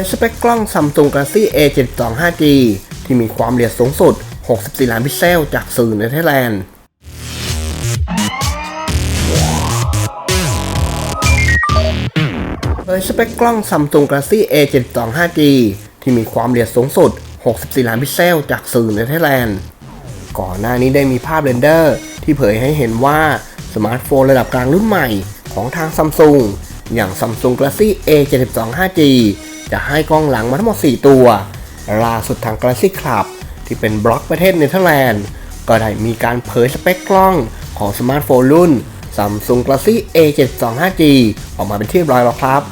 ยสเปคกล้อง Samsung Galaxy A72 5G ที่มีความละเอียดสูงสุด 64 ล้านพิกเซลจากสื่อเนเธอร์แลนด์ โดยสเปคกล้อง Samsung Galaxy A72 5G ที่มีความละเอียดสูงสุด 64 ล้านพิกเซลจากสื่อเนเธอร์แลนด์ ก่อนหน้านี้ได้มีภาพเรนเดอร์ ที่เผยให้เห็นว่าสมาร์ทโฟนระดับกลางรุ่นใหม่ของทาง Samsung อย่าง Samsung Galaxy A72 5G จะให้กล้องหลังมาทั้งหมด 4 ตัว ล่าสุดทาง Galaxy Club ที่เป็นบล็อกประเทศเนเธอร์แลนด์ ก็ได้มีการเผยสเปคกล้องของสมาร์ทโฟนรุ่น Samsung Galaxy A72 5G ออกมาเป็นที่เรียบร้อยแล้วครับ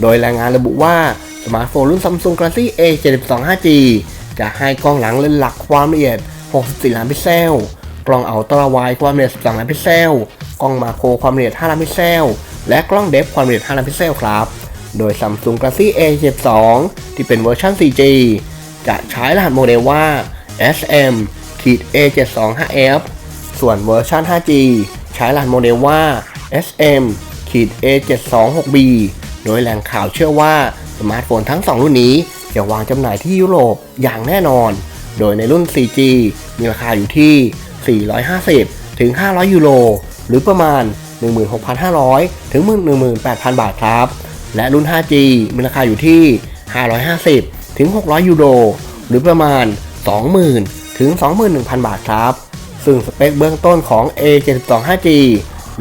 โดยรายงานระบุว่าสมาร์ทโฟนรุ่น Samsung Galaxy A72 5G จะให้กล้องหลังเลนส์หลักความละเอียด 64 ล้านพิกเซล กล้องอัลตร้าไวด์ความละเอียด 12 ล้านพิกเซล กล้องมาโครความละเอียด 5 ล้านพิกเซล และกล้องเดฟความละเอียด 5 ล้านพิกเซลครับ โดย Samsung Galaxy A72 ที่เป็นเวอร์ชัน 4G จะใช้รหัสโมเดลว่า SM A725F ส่วนเวอร์ชัน 5G ใช้รหัสโมเดลว่า SM A726B โดยแหล่งข่าวเชื่อว่าสมาร์ทโฟนทั้ง 2 รุ่นนี้จะวางจำหน่ายที่ยุโรปอย่างแน่นอน โดยในรุ่น 4G มีราคาอยู่ที่ 450 ถึง 500 ยูโร หรือประมาณ 16,500 ถึง 18,000 บาทครับ และรุ่น 5G มีราคาอยู่ที่ 550 ถึง 600 ยูโร หรือประมาณ 20,000 ถึง 21,000 บาทครับ ซึ่งสเปคเบื้องต้นของ A72 5G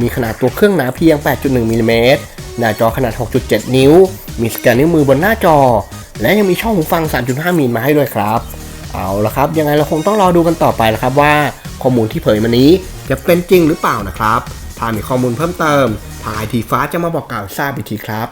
มีขนาดตัวเครื่องหนาเพียง 8.1มิลลิเมตรหน้าจอขนาด 6.7 นิ้ว มีสแกนนิ้วมือบนหน้าจอ และยังมีช่องหูฟัง 3.5มิลมาให้ด้วยครับ เอาละครับ ยังไงเราคงต้องรอดูกันต่อไปนะครับว่าข้อมูลที่เผยมานี้จะเป็นจริงหรือเปล่านะครับ ถ้ามีข้อมูลเพิ่มเติมทางไอทีฟ้าจะมาบอกกล่าวทราบอีกทีครับ